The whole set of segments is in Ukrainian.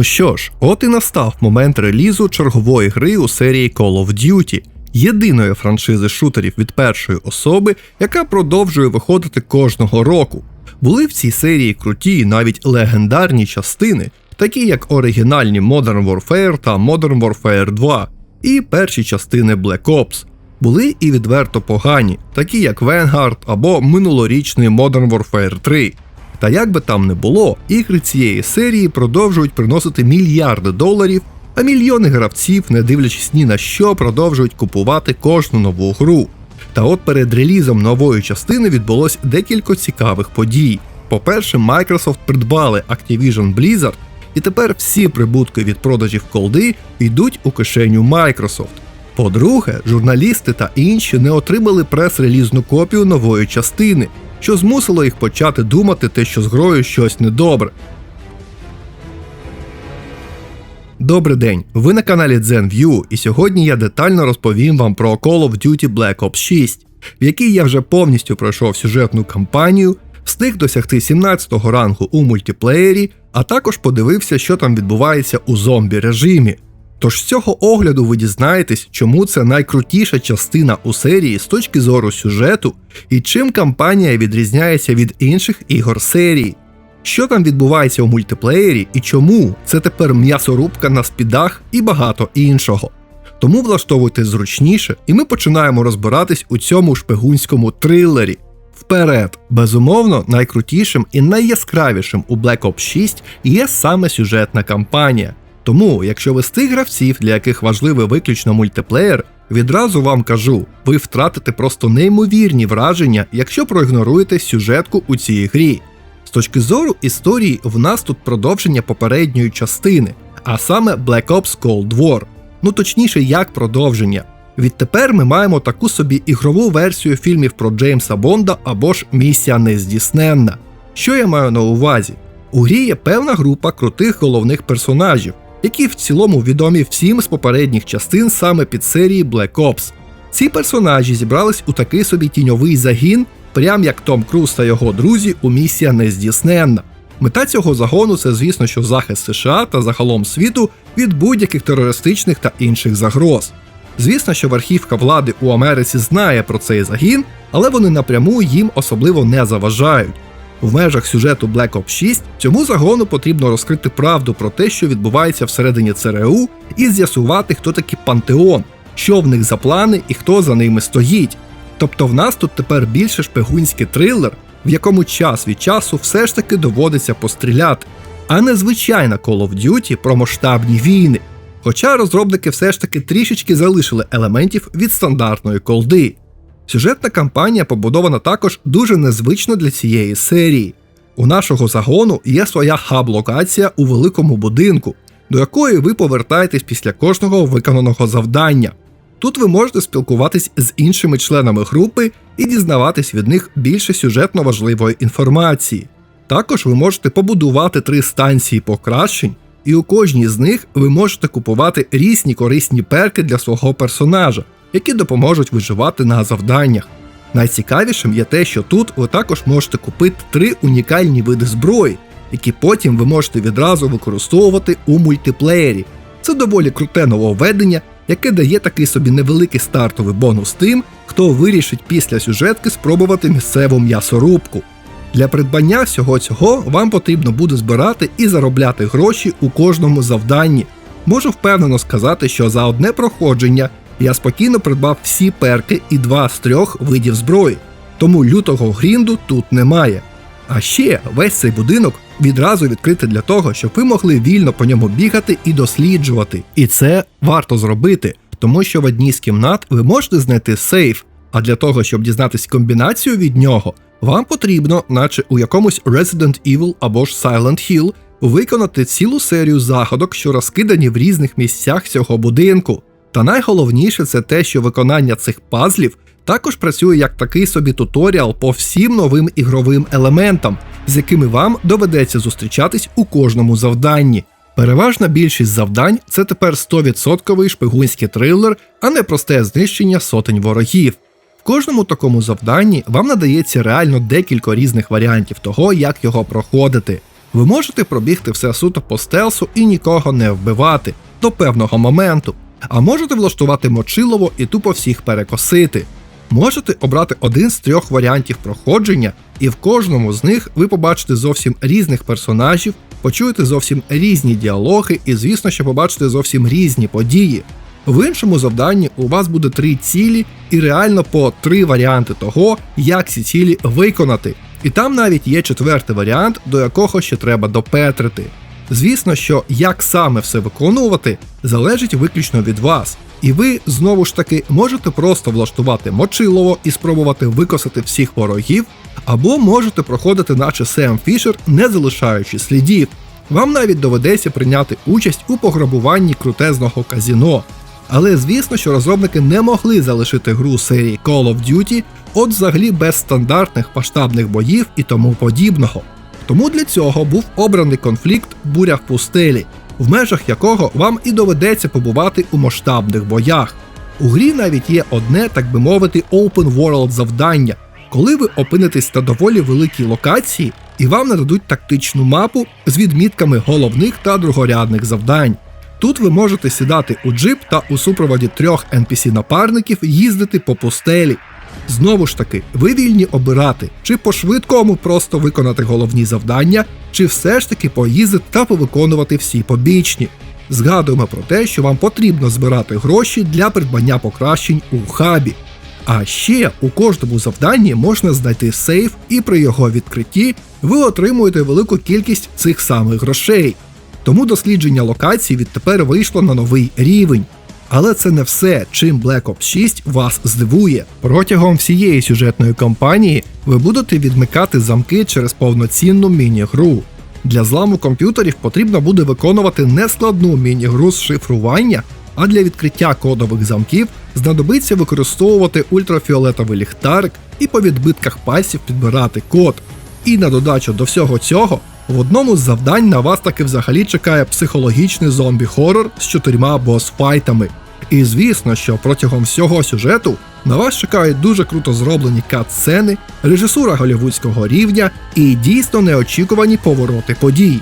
Ну що ж, от і настав момент релізу чергової гри у серії Call of Duty, єдиної франшизи шутерів від першої особи, яка продовжує виходити кожного року. Були в цій серії круті і навіть легендарні частини, такі як оригінальні Modern Warfare та Modern Warfare 2, і перші частини Black Ops. Були і відверто погані, такі як Vanguard або минулорічний Modern Warfare 3. Та як би там не було, ігри цієї серії продовжують приносити мільярди доларів, а мільйони гравців, не дивлячись ні на що, продовжують купувати кожну нову гру. Та от перед релізом нової частини відбулось декілька цікавих подій. По-перше, Microsoft придбали Activision Blizzard, і тепер всі прибутки від продажів колди йдуть у кишеню Microsoft. По-друге, журналісти та інші не отримали прес-релізну копію нової частини, що змусило їх почати думати те, що з грою щось недобре. Добрий день! Ви на каналі ZenView, і сьогодні я детально розповім вам про Call of Duty Black Ops 6, в якій я вже повністю пройшов сюжетну кампанію, встиг досягти 17-го рангу у мультиплеєрі, а також подивився, що там відбувається у зомбі режимі. Тож з цього огляду ви дізнаєтесь, чому це найкрутіша частина у серії з точки зору сюжету і чим кампанія відрізняється від інших ігор серії. Що там відбувається у мультиплеєрі і чому це тепер м'ясорубка на спідах і багато іншого. Тому влаштовуйте зручніше, і ми починаємо розбиратись у цьому шпигунському трилері. Вперед, безумовно, найкрутішим і найяскравішим у Black Ops 6 є саме сюжетна кампанія. Тому, якщо ви з тих гравців, для яких важливий виключно мультиплеєр, відразу вам кажу, ви втратите просто неймовірні враження, якщо проігноруєте сюжетку у цій грі. З точки зору історії, в нас тут продовження попередньої частини, а саме Black Ops Cold War. Ну точніше, як продовження. Відтепер ми маємо таку собі ігрову версію фільмів про Джеймса Бонда або ж Місія Нездійсненна. Що я маю на увазі? У грі є певна група крутих головних персонажів, які в цілому відомі всім з попередніх частин саме під серії Black Ops. Ці персонажі зібрались у такий собі тіньовий загін, прям як Том Круз та його друзі у місія Нездійсненна. Мета цього загону це, звісно, що захист США та загалом світу від будь-яких терористичних та інших загроз. Звісно, що верхівка влади у Америці знає про цей загін, але вони напряму їм особливо не заважають. В межах сюжету Black Ops 6 цьому загону потрібно розкрити правду про те, що відбувається всередині ЦРУ, і з'ясувати, хто такий пантеон, що в них за плани і хто за ними стоїть. Тобто в нас тут тепер більше шпигунський трилер, в якому час від часу все ж таки доводиться постріляти, а не звичайна Call of Duty про масштабні війни. Хоча розробники все ж таки трішечки залишили елементів від стандартної колди. Сюжетна кампанія побудована також дуже незвично для цієї серії. У нашого загону є своя хаб-локація у великому будинку, до якої ви повертаєтесь після кожного виконаного завдання. Тут ви можете спілкуватись з іншими членами групи і дізнаватись від них більше сюжетно важливої інформації. Також ви можете побудувати три станції покращень, і у кожній з них ви можете купувати різні корисні перки для свого персонажа, які допоможуть виживати на завданнях. Найцікавішим є те, що тут ви також можете купити три унікальні види зброї, які потім ви можете відразу використовувати у мультиплеєрі. Це доволі круте нововведення, яке дає такий собі невеликий стартовий бонус тим, хто вирішить після сюжетки спробувати місцеву м'ясорубку. Для придбання всього цього вам потрібно буде збирати і заробляти гроші у кожному завданні. Можу впевнено сказати, що за одне проходження я спокійно придбав всі перки і два з трьох видів зброї, тому лютого грінду тут немає. А ще весь цей будинок відразу відкритий для того, щоб ви могли вільно по ньому бігати і досліджувати. І це варто зробити, тому що в одній з кімнат ви можете знайти сейф, а для того, щоб дізнатись комбінацію від нього, вам потрібно, наче у якомусь Resident Evil або ж Silent Hill, виконати цілу серію заходок, що розкидані в різних місцях цього будинку. Та найголовніше це те, що виконання цих пазлів також працює як такий собі туторіал по всім новим ігровим елементам, з якими вам доведеться зустрічатись у кожному завданні. Переважна більшість завдань це тепер 100% шпигунський трилер, а не просте знищення сотень ворогів. В кожному такому завданні вам надається реально декілька різних варіантів того, як його проходити. Ви можете пробігти все суто по стелсу і нікого не вбивати до певного моменту, а можете влаштувати мочилово і тупо всіх перекосити. Можете обрати один з трьох варіантів проходження, і в кожному з них ви побачите зовсім різних персонажів, почуєте зовсім різні діалоги і, звісно, що побачите зовсім різні події. В іншому завданні у вас буде три цілі і реально по три варіанти того, як ці цілі виконати. І там навіть є четвертий варіант, до якого ще треба допетрити. Звісно, що як саме все виконувати, залежить виключно від вас. І ви знову ж таки можете просто влаштувати мочилово і спробувати викосити всіх ворогів, або можете проходити, наче Сем Фішер, не залишаючи слідів. Вам навіть доведеться прийняти участь у пограбуванні крутезного казіно. Але звісно, що розробники не могли залишити гру серії Call of Duty, от взагалі без стандартних масштабних боїв і тому подібного. Тому для цього був обраний конфлікт буря в пустелі, в межах якого вам і доведеться побувати у масштабних боях. У грі навіть є одне, так би мовити, open world завдання, коли ви опинитесь на доволі великій локації і вам нададуть тактичну мапу з відмітками головних та другорядних завдань. Тут ви можете сідати у джип та у супроводі трьох NPC-напарників їздити по пустелі. Знову ж таки, ви вільні обирати, чи по швидкому просто виконати головні завдання, чи все ж таки поїздити та повиконувати всі побічні. Згадуємо про те, що вам потрібно збирати гроші для придбання покращень у хабі. А ще у кожному завданні можна знайти сейф, і при його відкритті ви отримуєте велику кількість цих самих грошей. Тому дослідження локацій відтепер вийшло на новий рівень. Але це не все, чим Black Ops 6 вас здивує. Протягом всієї сюжетної кампанії ви будете відмикати замки через повноцінну міні-гру. Для зламу комп'ютерів потрібно буде виконувати нескладну міні-гру з шифрування, а для відкриття кодових замків знадобиться використовувати ультрафіолетовий ліхтарик і по відбитках пальців підбирати код. І на додачу до всього цього, в одному з завдань на вас таки взагалі чекає психологічний зомбі-хорор з чотирма босфайтами. І звісно, що протягом всього сюжету на вас чекають дуже круто зроблені кат-сцени, режисура голівудського рівня і дійсно неочікувані повороти подій.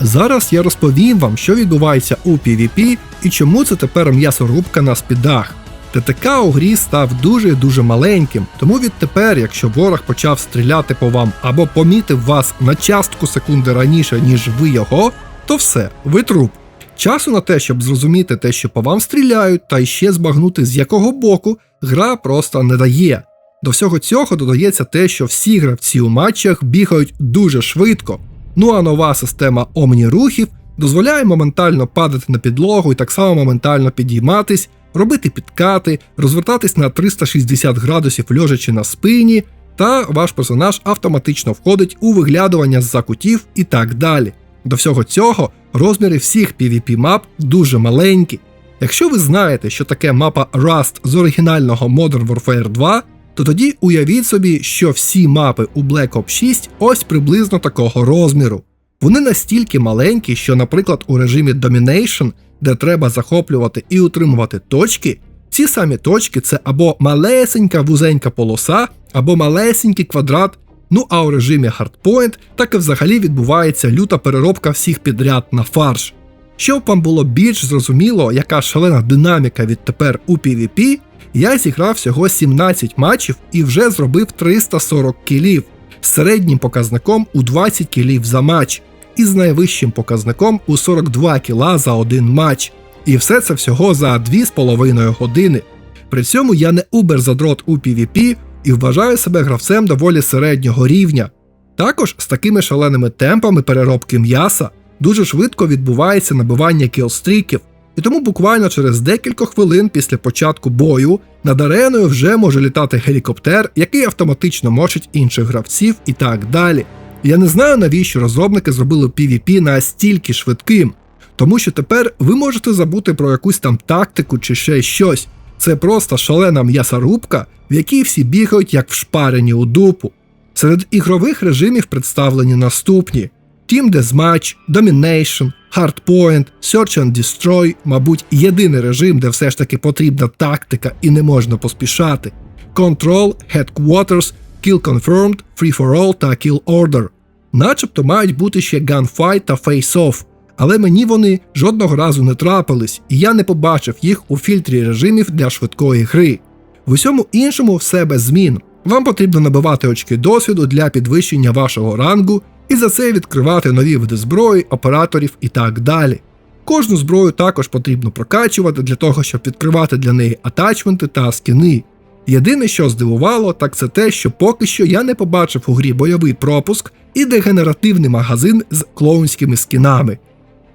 Зараз я розповім вам, що відбувається у PvP і чому це тепер м'ясорубка на спідах. ТТК у грі став дуже дуже маленьким, тому відтепер, якщо ворог почав стріляти по вам або помітив вас на частку секунди раніше, ніж ви його, то все, ви труп. Часу на те, щоб зрозуміти те, що по вам стріляють, та ще збагнути з якого боку, гра просто не дає. До всього цього додається те, що всі гравці у матчах бігають дуже швидко. Ну а нова система омні-рухів дозволяє моментально падати на підлогу і так само моментально підійматись, робити підкати, розвертатись на 360 градусів льожачи на спині, та ваш персонаж автоматично входить у виглядування з-за кутів і так далі. До всього цього розміри всіх PvP мап дуже маленькі. Якщо ви знаєте, що таке мапа Rust з оригінального Modern Warfare 2, то тоді уявіть собі, що всі мапи у Black Ops 6 ось приблизно такого розміру. Вони настільки маленькі, що, наприклад, у режимі Domination, де треба захоплювати і утримувати точки, ці самі точки це або малесенька вузенька полоса, або малесенький квадрат. Ну а у режимі Hardpoint так і взагалі відбувається люта переробка всіх підряд на фарш. Щоб вам було більш зрозуміло, яка шалена динаміка відтепер у PvP, я зіграв всього 17 матчів і вже зробив 340 кілів з середнім показником у 20 кілів за матч, і з найвищим показником у 42 кіла за один матч. І все це всього за 2,5 години. При цьому я не убер задрот у PvP і вважаю себе гравцем доволі середнього рівня. Також з такими шаленими темпами переробки м'яса дуже швидко відбувається набивання кілстріків, і тому буквально через декілька хвилин після початку бою над ареною вже може літати гелікоптер, який автоматично мочить інших гравців і так далі. Я не знаю, навіщо розробники зробили PvP настільки швидким, тому що тепер ви можете забути про якусь там тактику чи ще щось. Це просто шалена м'ясорубка, в якій всі бігають як вшпарені у дупу. Серед ігрових режимів представлені наступні: Team Deathmatch, Domination, Hardpoint, Search and Destroy, мабуть, єдиний режим, де все ж таки потрібна тактика і не можна поспішати. Control, Headquarters, Kill Confirmed, Free for All та Kill Order. Начебто мають бути ще Gunfight та Face Off, але мені вони жодного разу не трапились, і я не побачив їх у фільтрі режимів для швидкої гри. В усьому іншому все без змін. Вам потрібно набивати очки досвіду для підвищення вашого рангу і за це відкривати нові види зброї, операторів і так далі. Кожну зброю також потрібно прокачувати для того, щоб відкривати для неї атачменти та скіни. Єдине, що здивувало, так це те, що поки що я не побачив у грі бойовий пропуск і дегенеративний магазин з клоунськими скінами.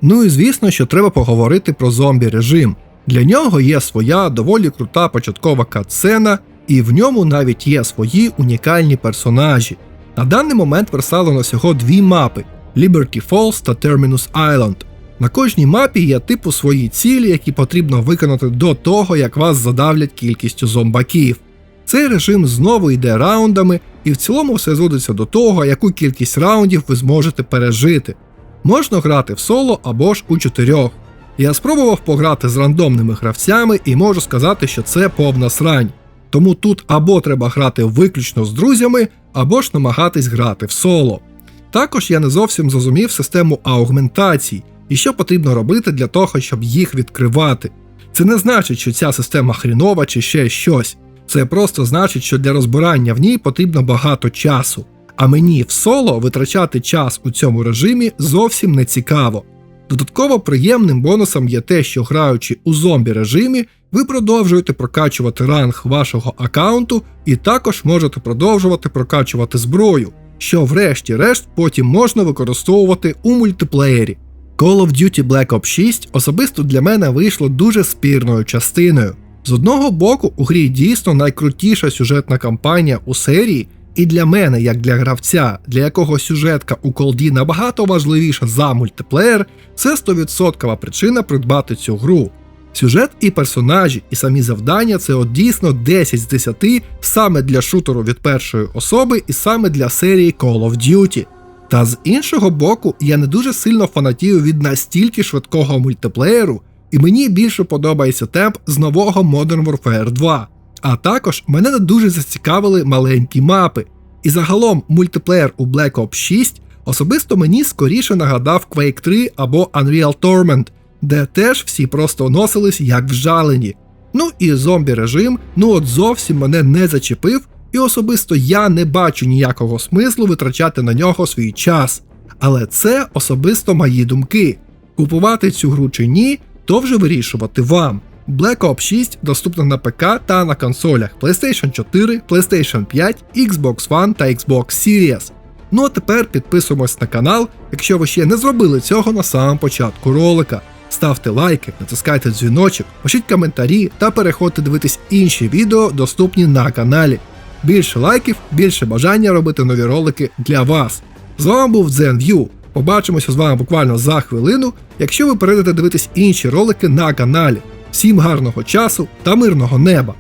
Ну і звісно, що треба поговорити про зомбі режим. Для нього є своя доволі крута початкова катсцена, і в ньому навіть є свої унікальні персонажі. На даний момент представлено всього дві мапи: Liberty Falls та Terminus Island. На кожній мапі є типу свої цілі, які потрібно виконати до того, як вас задавлять кількістю зомбаків. Цей режим знову йде раундами, і в цілому все зводиться до того, яку кількість раундів ви зможете пережити. Можна грати в соло або ж у чотирьох. Я спробував пограти з рандомними гравцями і можу сказати, що це повна срань. Тому тут або треба грати виключно з друзями, або ж намагатись грати в соло. Також я не зовсім зрозумів систему аугментацій і що потрібно робити для того, щоб їх відкривати. Це не значить, що ця система хрінова чи ще щось. Це просто значить, що для розбирання в ній потрібно багато часу. А мені в соло витрачати час у цьому режимі зовсім не цікаво. Додатково приємним бонусом є те, що граючи у зомбі режимі, ви продовжуєте прокачувати ранг вашого аккаунту і також можете продовжувати прокачувати зброю, що врешті-решт потім можна використовувати у мультиплеєрі. Call of Duty Black Ops 6 особисто для мене вийшло дуже спірною частиною. З одного боку, у грі дійсно найкрутіша сюжетна кампанія у серії, і для мене, як для гравця, для якого сюжетка у колді набагато важливіша за мультиплеєр, це 100% причина придбати цю гру. Сюжет і персонажі, і самі завдання це от дійсно 10 з 10 саме для шутеру від першої особи і саме для серії Call of Duty. Та з іншого боку, я не дуже сильно фанатію від настільки швидкого мультиплеєру, і мені більше подобається темп з нового Modern Warfare 2. А також мене не дуже зацікавили маленькі мапи. І загалом мультиплеєр у Black Ops 6 особисто мені скоріше нагадав Quake 3 або Unreal Tournament, де теж всі просто носились як вжалені. Ну і зомбі режим, ну от зовсім мене не зачепив, і особисто я не бачу ніякого смислу витрачати на нього свій час. Але це особисто мої думки. Купувати цю гру чи ні, то вже вирішувати вам. Black Ops 6 доступна на ПК та на консолях PlayStation 4, PlayStation 5, Xbox One та Xbox Series. Ну а тепер підписуємось на канал, якщо ви ще не зробили цього на самому початку ролика. Ставте лайки, натискайте дзвіночок, пишіть коментарі та переходьте дивитись інші відео, доступні на каналі. Більше лайків, більше бажання робити нові ролики для вас. З вами був ZenView. Побачимося з вами буквально за хвилину, якщо ви перейдете дивитись інші ролики на каналі. Всім гарного часу та мирного неба!